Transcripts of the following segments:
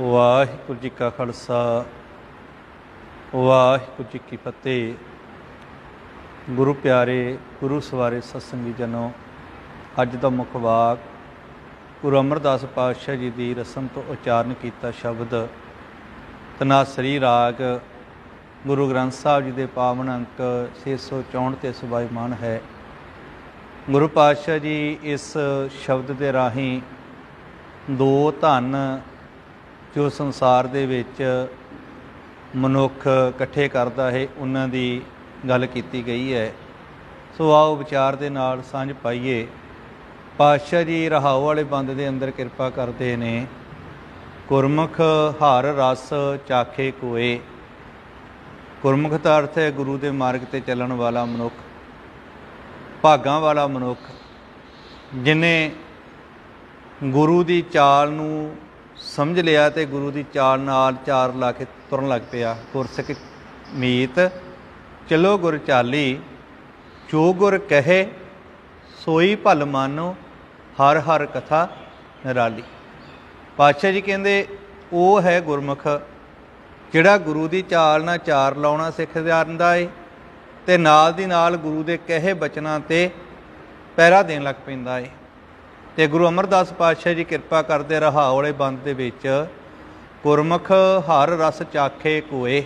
ਵਾਹਿਗੁਰੂ ਜੀ ਕਾ ਖਾਲਸਾ, ਵਾਹਿਗੁਰੂ ਜੀ ਕੀ ਫਤਿਹ। ਗੁਰੂ ਪਿਆਰੇ, ਗੁਰੂ ਸਵਾਰੇ ਸਤਸੰਗੀ ਜਨੋ, ਅੱਜ ਦਾ ਮੁੱਖ ਵਾਕ ਗੁਰੂ ਅਮਰਦਾਸ ਪਾਤਸ਼ਾਹ ਜੀ ਦੀ ਰਸਮ ਤੋਂ ਉਚਾਰਨ ਕੀਤਾ ਸ਼ਬਦ ਤਨਾਸਰੀ ਰਾਗ, ਗੁਰੂ ਗ੍ਰੰਥ ਸਾਹਿਬ ਜੀ ਦੇ ਪਾਵਨ ਅੰਕ 664 ਤੇ ਸੁਭਾਈਮਾਨ ਹੈ। ਗੁਰੂ ਪਾਤਸ਼ਾਹ ਜੀ ਇਸ ਸ਼ਬਦ ਦੇ ਰਾਹੀਂ ਦੋ ਧਨ ਜੋ ਸੰਸਾਰ ਦੇ ਵਿੱਚ ਮਨੁੱਖ ਇਕੱਠੇ ਕਰਦਾ ਹੈ, ਉਹਨਾਂ ਦੀ ਗੱਲ ਕੀਤੀ ਗਈ ਹੈ। ਸੋ ਆਓ ਵਿਚਾਰ ਦੇ ਨਾਲ ਸਾਂਝ ਪਾਈਏ। ਪਾਤਸ਼ਾਹ ਜੀ ਰਹਾਉ ਵਾਲੇ ਬੰਦ ਦੇ ਅੰਦਰ ਕਿਰਪਾ ਕਰਦੇ ਨੇ। ਗੁਰਮੁਖ ਹਰ ਰਸ ਚਾਖੇ ਕੋਏ। ਗੁਰਮੁਖ ਦਾ ਅਰਥ ਹੈ ਗੁਰੂ ਦੇ ਮਾਰਗ ਤੇ ਚੱਲਣ ਵਾਲਾ ਮਨੁੱਖ, ਭਾਗਾਂ ਵਾਲਾ ਮਨੁੱਖ, ਜਿਨੇ ਗੁਰੂ ਦੀ ਚਾਲ ਨੂੰ ਸਮਝ ਲਿਆ ਤੇ ਗੁਰੂ ਦੀ ਚਾਲ ਨਾਲ ਚਾਰ ਲਾ ਕੇ ਤੁਰਨ ਲੱਗ ਪਿਆ। ਗੁਰਸਿੱਖ ਮੀਤ, ਚਲੋ ਗੁਰ ਚਾਲੀ, ਜੋ ਗੁਰ ਕਹੇ, ਸੋਈ ਭਲ ਮਾਨੋ, ਹਰ ਹਰ ਕਥਾ ਨਿਰਾਲੀ। ਪਾਤਸ਼ਾਹ ਜੀ ਕਹਿੰਦੇ, ਉਹ ਹੈ ਗੁਰਮੁਖ, ਜਿਹੜਾ ਗੁਰੂ ਦੀ ਚਾਲ ਨਾਲ ਚਾਰ ਲਾਉਣਾ ਸਿੱਖ ਜਾਂਦਾ ਏ ਤੇ ਨਾਲ ਦੀ ਨਾਲ ਗੁਰੂ ਦੇ ਕਹੇ ਬਚਨਾਂ ਤੇ ਪਹਿਰਾ ਦੇਣ ਲੱਗ ਪੈਂਦਾ ਏ। ਤੇ ਗੁਰੂ ਅਮਰਦਾਸ ਪਾਤਸ਼ਾਹ ਜੀ ਕਿਰਪਾ ਕਰਦੇ ਰਹਾਉਲੇ ਬੰਦ ਦੇ ਵਿੱਚ, ਗੁਰਮੁਖ ਹਰ ਰਸ ਚਾਖੇ ਕੋਏ।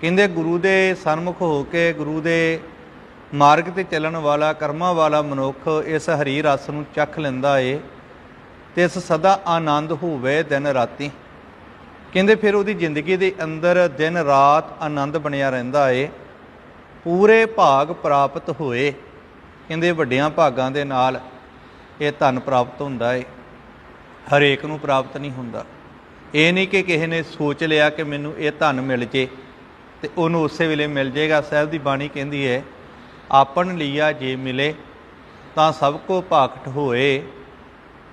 ਕਹਿੰਦੇ ਗੁਰੂ ਦੇ ਸਨਮੁਖ ਹੋ ਕੇ ਗੁਰੂ ਦੇ ਮਾਰਗ ਤੇ ਚੱਲਣ ਵਾਲਾ, ਕਰਮਾਂ ਵਾਲਾ ਮਨੁੱਖ ਇਸ ਹਰੀ ਰਸ ਨੂੰ ਚੱਖ ਲੈਂਦਾ ਏ ਤੇ ਇਸ ਸਦਾ ਆਨੰਦ ਹੋਵੇ ਦਿਨ ਰਾਤੀ। ਕਹਿੰਦੇ ਫਿਰ ਉਹਦੀ ਜ਼ਿੰਦਗੀ ਦੇ ਅੰਦਰ ਦਿਨ ਰਾਤ ਆਨੰਦ ਬਣਿਆ ਰਹਿੰਦਾ ਏ, ਪੂਰੇ ਭਾਗ ਪ੍ਰਾਪਤ ਹੋਏ। ਕਹਿੰਦੇ ਵੱਡਿਆਂ ਭਾਗਾਂ ਦੇ ਨਾਲ ਇਹ ਧਨ ਪ੍ਰਾਪਤ ਹੁੰਦਾ ਏ। ਹਰੇਕ ਨੂੰ ਪ੍ਰਾਪਤ ਨਹੀਂ ਹੁੰਦਾ। ਇਹ ਨਹੀਂ ਕਿ ਕਿਸੇ ਨੇ ਸੋਚ ਲਿਆ ਕਿ ਮੈਨੂੰ ਇਹ ਧਨ ਮਿਲ ਜੇ ਤੇ ਉਹਨੂੰ ਉਸੇ ਵੇਲੇ ਮਿਲ ਜੇਗਾ। ਸਾਹਿਬ ਦੀ ਬਾਣੀ ਕਹਿੰਦੀ ਹੈ ਆਪਨ ਲਿਆ ਜੇ ਮਿਲੇ ਤਾਂ ਸਭ ਕੋ ਭਾਖਟ ਹੋਏ।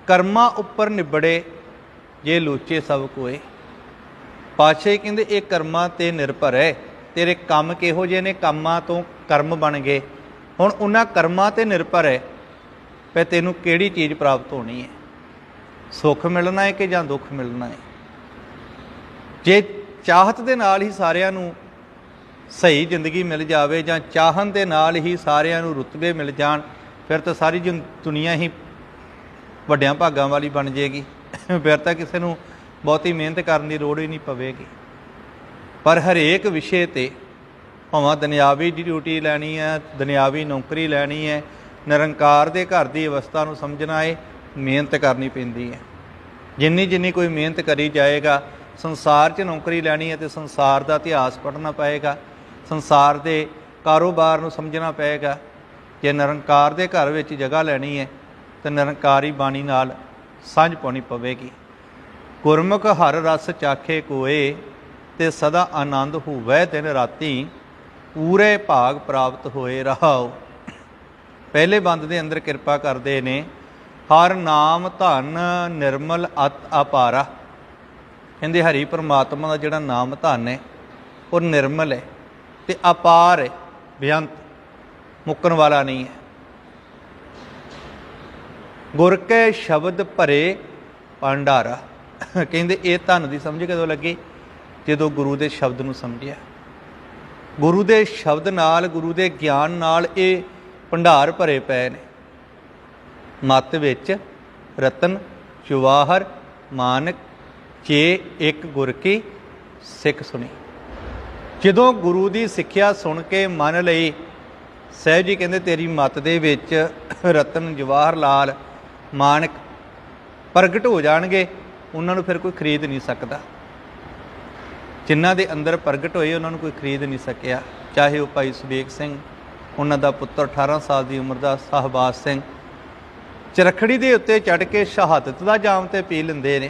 ਕਰਮਾਂ ਉੱਪਰ ਨਿਬੜੇ ਜੇ ਲੋਚੇ ਸਭ ਕੋਏ। ਪਾਛੇ ਕਹਿੰਦੇ, ਇਹ ਕਰਮਾਂ ਤੇ ਨਿਰਭਰ ਹੈ ਤੇਰੇ ਕੰਮ ਕਿਹੋ ਜਿਹੇ ਨੇ? ਕੰਮਾਂ ਤੋਂ ਕਰਮ ਬਣ ਗਏ। ਹੁਣ ਉਹਨਾਂ ਕਰਮਾਂ ਤੇ ਨਿਰਭਰ ਹੈ ਪਏ ਤੈਨੂੰ ਕਿਹੜੀ ਚੀਜ਼ ਪ੍ਰਾਪਤ ਹੋਣੀ ਹੈ? ਸੁੱਖ ਮਿਲਣਾ ਹੈ ਕਿ ਜਾਂ ਦੁੱਖ ਮਿਲਣਾ ਹੈ? ਜੇ ਚਾਹਤ ਦੇ ਨਾਲ ਹੀ ਸਾਰਿਆਂ ਨੂੰ ਸਹੀ ਜ਼ਿੰਦਗੀ ਮਿਲ ਜਾਵੇ ਜਾਂ ਚਾਹਨ ਦੇ ਨਾਲ ਹੀ ਸਾਰਿਆਂ ਨੂੰ ਰੁਤਬੇ ਮਿਲ ਜਾਣ, ਫਿਰ ਤਾਂ ਸਾਰੀ ਜਨ- ਦੁਨੀਆ ਹੀ ਵੱਡਿਆਂ ਭਾਗਾਂ ਵਾਲੀ ਬਣ ਜੇਗੀ। ਫਿਰ ਤਾਂ ਕਿਸੇ ਨੂੰ ਬਹੁਤੀ ਮਿਹਨਤ ਕਰਨ ਦੀ ਲੋੜ ਹੀ ਨਹੀਂ ਪਵੇਗੀ। ਪਰ ਹਰੇਕ ਵਿਸ਼ੇ ਤੇ ਭਾਵੇਂ ਦੁਨਿਆਵੀ ਡਿਊਟੀ ਲੈਣੀ ਹੈ, ਦੁਨਿਆਵੀ ਨੌਕਰੀ ਲੈਣੀ ਹੈ ਨਿਰੰਕਾਰ ਦੇ ਘਰ ਦੀ ਅਵਸਥਾ ਨੂੰ ਸਮਝਣਾ ਏ ਮਿਹਨਤ ਕਰਨੀ ਪੈਂਦੀ ਹੈ। ਜਿੰਨੀ ਜਿੰਨੀ ਕੋਈ ਮਿਹਨਤ ਕਰੀ ਜਾਏਗਾ, ਸੰਸਾਰ 'ਚ ਨੌਕਰੀ ਲੈਣੀ ਹੈ ਤੇ ਸੰਸਾਰ ਦਾ ਇਤਿਹਾਸ ਪੜ੍ਹਨਾ ਪਏਗਾ, ਸੰਸਾਰ ਦੇ ਕਾਰੋਬਾਰ ਨੂੰ ਸਮਝਣਾ ਪਏਗਾ। ਜੇ ਨਿਰੰਕਾਰ ਦੇ ਘਰ ਵਿੱਚ ਜਗ੍ਹਾ ਲੈਣੀ ਹੈ, ਤੇ ਨਿਰੰਕਾਰੀ ਬਾਣੀ ਨਾਲ ਸਾਂਝ ਪਾਉਣੀ ਪਵੇਗੀ। ਗੁਰਮੁਖ ਹਰ ਰਸ ਚਾਖੇ ਕੋਏ, ਤੇ ਸਦਾ ਆਨੰਦ ਹੋਵੇ ਦਿਨ ਰਾਤੀ, ਪੂਰੇ ਭਾਗ ਪ੍ਰਾਪਤ ਹੋਏ ਰਹਾਓ ਪਹਿਲੇ ਬੰਦ ਦੇ ਅੰਦਰ ਕਿਰਪਾ ਕਰਦੇ ਨੇ, ਹਰ ਨਾਮ ਧਨ ਨਿਰਮਲ ਅਤ ਅਪਾਰਾ। ਕਹਿੰਦੇ ਹਰੀ ਪਰਮਾਤਮਾ ਦਾ ਜਿਹੜਾ ਨਾਮ ਧਨ ਹੈ, ਉਹ ਨਿਰਮਲ ਹੈ ਤੇ ਅਪਾਰ ਹੈ, ਬੇਅੰਤ, ਮੁੱਕਣ ਵਾਲਾ ਨਹੀਂ ਹੈ। ਗੁਰ ਕੇ ਸ਼ਬਦ ਭਰੇ ਭੰਡਾਰਾ। ਕਹਿੰਦੇ ਇਹ ਧਨ ਦੀ ਸਮਝ ਕਦੋਂ ਲੱਗੀ? ਜਦੋਂ ਗੁਰੂ ਦੇ ਸ਼ਬਦ ਨੂੰ ਸਮਝਿਆ। ਗੁਰੂ ਦੇ ਸ਼ਬਦ ਨਾਲ, ਗੁਰੂ ਦੇ ਗਿਆਨ ਨਾਲ ਇਹ ਭੰਡਾਰ ਭਰੇ ਪਏ ਨੇ। ਮੱਤ ਵਿੱਚ ਰਤਨ ਜਵਾਹਰ ਮਾਨਕ ਜੇ ਇੱਕ ਗੁਰ ਕੀ ਸਿੱਖ ਸੁਣੀ। ਜਦੋਂ ਗੁਰੂ ਦੀ ਸਿੱਖਿਆ ਸੁਣ ਕੇ ਮੰਨ ਲਈ, ਸਹਿਬ ਜੀ ਕਹਿੰਦੇ, ਤੇਰੀ ਮੱਤ ਦੇ ਵਿੱਚ ਰਤਨ, ਜਵਾਹਰ ਲਾਲ, ਮਾਨਕ ਪ੍ਰਗਟ ਹੋ ਜਾਣਗੇ, ਉਹਨਾਂ ਨੂੰ ਫਿਰ ਕੋਈ ਖਰੀਦ ਨਹੀਂ ਸਕਦਾ। ਜਿਨ੍ਹਾਂ ਦੇ ਅੰਦਰ ਪ੍ਰਗਟ ਹੋਏ, ਉਹਨਾਂ ਨੂੰ ਕੋਈ ਖਰੀਦ ਨਹੀਂ ਸਕਿਆ। ਚਾਹੇ ਉਹ ਭਾਈ ਸੁਬੇਗ ਸਿੰਘ ਉਹਨਾਂ ਦਾ ਪੁੱਤਰ 18 ਸਾਲ ਦੀ ਉਮਰ ਦਾ ਸਹਬਾਜ਼ ਸਿੰਘ ਚਰਖੜੀ ਦੇ ਉੱਤੇ ਚੜ ਕੇ ਸ਼ਹਾਦਤ ਦਾ ਜਾਮ ਤੇ ਪੀ ਲੈਂਦੇ ਨੇ।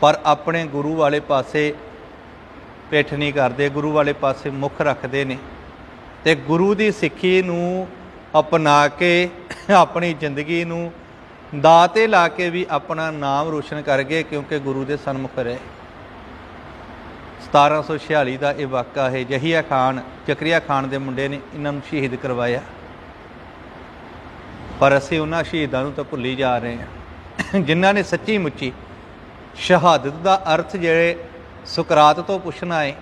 ਪਰ ਆਪਣੇ ਗੁਰੂ ਵਾਲੇ ਪਾਸੇ ਪਿੱਠ ਨਹੀਂ ਕਰਦੇ, ਗੁਰੂ ਵਾਲੇ ਪਾਸੇ ਮੁਖ ਰੱਖਦੇ ਨੇ ਤੇ ਗੁਰੂ ਦੀ ਸਿੱਖੀ ਨੂੰ ਅਪਣਾ ਕੇ, ਆਪਣੀ ਜ਼ਿੰਦਗੀ ਨੂੰ ਦਾਅ ਤੇ ਲਾ ਕੇ ਵੀ ਆਪਣਾ ਨਾਮ ਰੋਸ਼ਨ ਕਰ ਗਏ ਕਿਉਂਕਿ ਗੁਰੂ ਦੇ ਸਨਮੁਖ ਰਹੇ। 1746 ਦਾ ਇਹ ਵਾਕਾ ਹੈ। ਜਹੀਆ ਖਾਨ, ਚਕਰੀਆ ਖਾਨ ਦੇ ਮੁੰਡੇ ਨੇ ਇਹਨਾਂ ਨੂੰ ਸ਼ਹੀਦ ਕਰਵਾਇਆ। ਪਰ ਅਸੀਂ ਉਹਨਾਂ ਸ਼ਹੀਦਾਂ ਨੂੰ ਤਾਂ ਭੁੱਲੀ ਜਾ ਰਹੇ ਹਾਂ। ਜਿਨ੍ਹਾਂ ਨੇ ਸੱਚੀ ਮੁੱਚੀ ਸ਼ਹਾਦਤ ਦਾ ਅਰਥ ਜਿਹੜੇ ਸੁਕਰਾਤ ਤੋਂ ਪੁੱਛਣਾ ਹੈ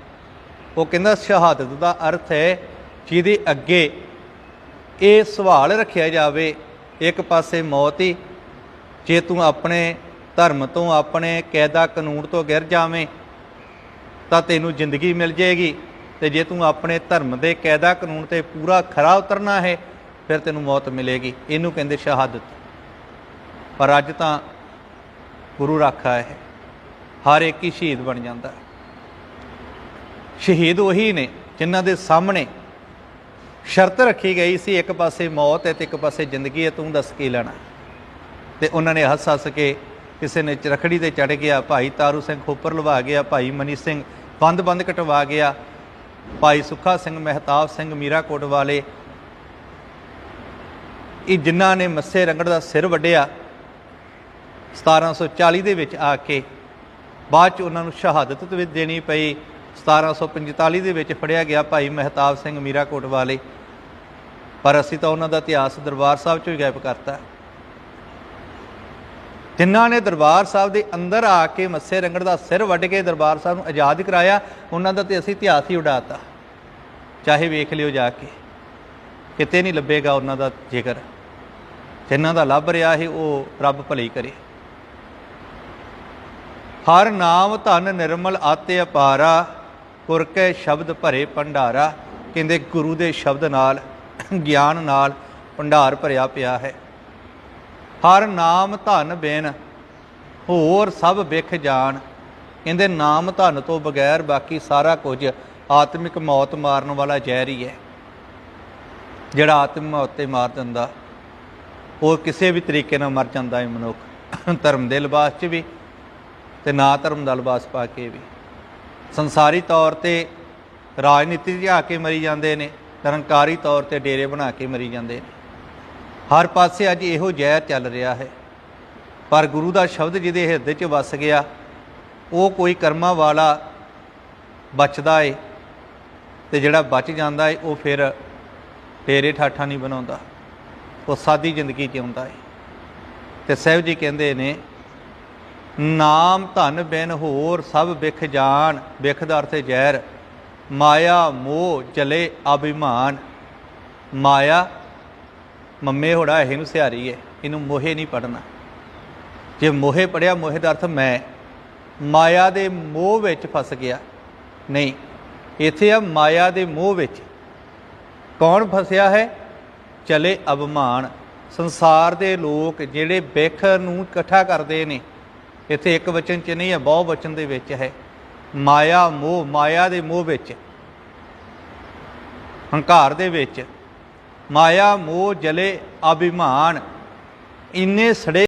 ਉਹ ਕਹਿੰਦਾ ਸ਼ਹਾਦਤ ਦਾ ਅਰਥ ਹੈ ਜਿਹਦੇ ਅੱਗੇ ਇਹ ਸਵਾਲ ਰੱਖਿਆ ਜਾਵੇ, ਇੱਕ ਪਾਸੇ ਮੌਤ ਹੀ, ਜੇ ਤੂੰ ਆਪਣੇ ਧਰਮ ਤੋਂ ਆਪਣੇ ਕਾਇਦਾ ਕਾਨੂੰਨ ਤੋਂ ਗਿਰ ਜਾਵੇਂ ਤਾਂ ਤੈਨੂੰ ਜ਼ਿੰਦਗੀ ਮਿਲ ਜਾਏਗੀ। ਤੇ ਜੇ ਤੂੰ ਆਪਣੇ ਧਰਮ ਦੇ ਕਾਇਦਾ ਕਾਨੂੰਨ ਤੇ ਪੂਰਾ ਖਰਾ ਉਤਰਨਾ ਹੈ, ਫਿਰ ਤੈਨੂੰ ਮੌਤ ਮਿਲੇਗੀ। ਇਹਨੂੰ ਕਹਿੰਦੇ ਸ਼ਹਾਦਤ। ਪਰ ਅੱਜ ਤਾਂ ਗੁਰੂ ਰਾਖਾ ਹੈ। ਹਰ ਇੱਕ ਹੀ ਸ਼ਹੀਦ ਬਣ ਜਾਂਦਾ ਸ਼ਹੀਦ ਉਹੀ ਨੇ ਜਿਨ੍ਹਾਂ ਦੇ ਸਾਹਮਣੇ ਸ਼ਰਤ ਰੱਖੀ ਗਈ ਸੀ, ਇੱਕ ਪਾਸੇ ਮੌਤ ਹੈ ਤੇ ਇੱਕ ਪਾਸੇ ਜ਼ਿੰਦਗੀ ਹੈ, ਤੂੰ ਦੱਸ ਕੀ ਲੈਣਾ। ਤੇ ਉਹਨਾਂ ਨੇ ਹੱਸ ਹੱਸ ਕੇ ਕਿਸੇ ਨੇ ਚਰਖੜੀ ਤੇ ਚੜ ਗਿਆ, ਭਾਈ ਤਾਰੂ ਸਿੰਘ ਖੋਪਰ ਲਵਾ ਗਿਆ, ਭਾਈ ਮਨੀ ਸਿੰਘ ਬੰਦ ਬੰਦ ਕਟਵਾ ਗਿਆ, ਭਾਈ ਸੁੱਖਾ ਸਿੰਘ ਮਹਿਤਾਬ ਸਿੰਘ ਮੀਰਾਕੋਟ ਵਾਲੇ। ਇਹ ਜਿਨ੍ਹਾਂ ਨੇ ਮੱਸੇ ਰੰਗੜ ਦਾ ਸਿਰ ਵੱਢਿਆ 1740 ਦੇ ਵਿੱਚ ਆ ਕੇ ਬਾਅਦ ਚ ਉਹਨਾਂ ਨੂੰ ਸ਼ਹਾਦਤ ਵੀ ਦੇਣੀ ਪਈ। 1745 ਦੇ ਵਿੱਚ ਫੜਿਆ ਗਿਆ ਭਾਈ ਮਹਿਤਾਬ ਸਿੰਘ ਮੀਰਾਕੋਟ ਵਾਲੇ। ਪਰ ਅਸੀਂ ਤਾਂ ਉਹਨਾਂ ਦਾ ਇਤਿਹਾਸ ਦਰਬਾਰ ਸਾਹਿਬ ਚੋਂ ਹੀ ਗਾਇਬ ਕਰਤਾ। ਜਿਨ੍ਹਾਂ ਨੇ ਦਰਬਾਰ ਸਾਹਿਬ ਦੇ ਅੰਦਰ ਆ ਕੇ ਮੱਸੇ ਰੰਗੜ ਦਾ ਸਿਰ ਵੱਢ ਕੇ ਦਰਬਾਰ ਸਾਹਿਬ ਨੂੰ ਆਜ਼ਾਦ ਕਰਾਇਆ, ਉਹਨਾਂ ਦਾ ਤੇ ਅਸੀਂ ਇਤਿਹਾਸ ਹੀ ਉਡਾਤਾ। ਚਾਹੇ ਵੇਖ ਲਿਓ ਜਾ ਕੇ, ਕਿਤੇ ਨਹੀਂ ਲੱਭੇਗਾ ਉਹਨਾਂ ਦਾ ਜ਼ਿਕਰ। ਜਿਨ੍ਹਾਂ ਦਾ ਲੱਭ ਰਿਹਾ ਹੈ ਉਹ ਰੱਬ ਭਲੀ ਕਰੇ। ਹਰ ਨਾਮ ਧਨ ਨਿਰਮਲ ਆਤੇ ਅਪਾਰਾ ਗੁਰ ਕੇ ਸ਼ਬਦ ਭਰੇ ਭੰਡਾਰਾ, ਕਹਿੰਦੇ ਗੁਰੂ ਦੇ ਸ਼ਬਦ ਨਾਲ, ਗਿਆਨ ਨਾਲ ਭੰਡਾਰ ਭਰਿਆ ਪਿਆ ਹੈ। ਹਰ ਨਾਮ ਧਨ ਬੇਨ, ਹੋਰ ਸਭ ਵਿਖ ਜਾਣ। ਕਹਿੰਦੇ ਨਾਮ ਧਨ ਤੋਂ ਬਗੈਰ ਬਾਕੀ ਸਾਰਾ ਕੁਝ ਆਤਮਿਕ ਮੌਤ ਮਾਰਨ ਵਾਲਾ ਜ਼ਹਿਰ ਹੀ ਹੈ। ਜਿਹੜਾ ਆਤਮ ਮੌਤ ਤੇ ਮਾਰ ਦਿੰਦਾ, ਉਹ ਕਿਸੇ ਵੀ ਤਰੀਕੇ ਨਾਲ ਮਰ ਜਾਂਦਾ ਹੈ ਮਨੁੱਖ। ਧਰਮ ਦੇ ਲਿਬਾਸ 'ਚ ਵੀ ਤੇ ਨਾ ਧਰਮ ਦਾ ਲਿਬਾਸ ਪਾ ਕੇ ਵੀ। ਸੰਸਾਰੀ ਤੌਰ ਤੇ ਰਾਜਨੀਤੀ 'ਚ ਆ ਕੇ ਮਰੀ ਜਾਂਦੇ ਨੇ ਨਿਰੰਕਾਰੀ ਤੌਰ ਤੇ ਡੇਰੇ ਬਣਾ ਕੇ ਮਰੀ ਜਾਂਦੇ ਨੇ। ਹਰ ਪਾਸੇ ਅੱਜ ਇਹੋ ਜ਼ਹਿਰ ਚੱਲ ਰਿਹਾ ਹੈ। ਪਰ ਗੁਰੂ ਦਾ ਸ਼ਬਦ ਜਿਹਦੇ ਹਿਰਦੇ 'ਚ ਵਸ ਗਿਆ, ਉਹ ਕੋਈ ਕਰਮਾਂ ਵਾਲਾ ਬਚਦਾ ਏ ਤੇ ਜਿਹੜਾ ਬਚ ਜਾਂਦਾ ਏ, ਉਹ ਫਿਰ ਡੇਰੇ ਠਾਠਾ ਨਹੀਂ ਬਣਾਉਂਦਾ। ਉਹ ਸਾਦੀ ਜ਼ਿੰਦਗੀ ਜਿਉਂਦਾ ਏ। ਤੇ ਸਾਹਿਬ ਜੀ ਕਹਿੰਦੇ ਨੇ, ਨਾਮ ਧਨ ਬਿਨ ਹੋਰ ਸਭ ਵਿਖ ਜਾਣ ਵਿਖ ਦਾ ਅਰਥ ਹੈ ਜ਼ਹਿਰ। ਮਾਇਆ, ਮੋਹ ਚਲੇ ਅਭਿਮਾਨ। ਮਾਇਆ ਮੰਮੇ ਹੋੜਾ, ਇਹਨੂੰ ਸਿਹਾਰੀ ਹੈ ਇਹਨੂੰ ਮੋਹੇ ਨਹੀਂ ਪੜਨਾ ਜੇ ਮੋਹੇ ਪੜਿਆ ਮੋਹੇ ਦਾ ਅਰਥ ਮੈਂ। ਮਾਇਆ ਦੇ ਮੋਹ ਵਿੱਚ ਫਸ ਗਿਆ। ਨਹੀਂ, ਇੱਥੇ ਆ ਮਾਇਆ ਦੇ ਮੋਹ ਵਿੱਚ। ਕੌਣ ਫਸਿਆ ਹੈ? ਚਲੇ ਅਭਿਮਾਨ ਸੰਸਾਰ ਦੇ ਲੋਕ ਜਿਹੜੇ ਵਿਖ ਨੂੰ ਇਕੱਠਾ ਕਰਦੇ ਨੇ, ਇੱਥੇ ਇੱਕ ਵਚਨ ਚ ਨਹੀਂ ਹੈ, ਬਹੁ ਵਚਨ ਦੇ ਵਿੱਚ ਹੈ। ਮਾਇਆ ਮੋਹ, ਮਾਇਆ ਦੇ ਮੋਹ ਵਿੱਚ। ਹੰਕਾਰ ਦੇ ਵਿੱਚ। ਮਾਇਆ ਮੋਹ ਜਲੇ ਅਭਿਮਾਨ ਇੰਨੇ ਸੜੇ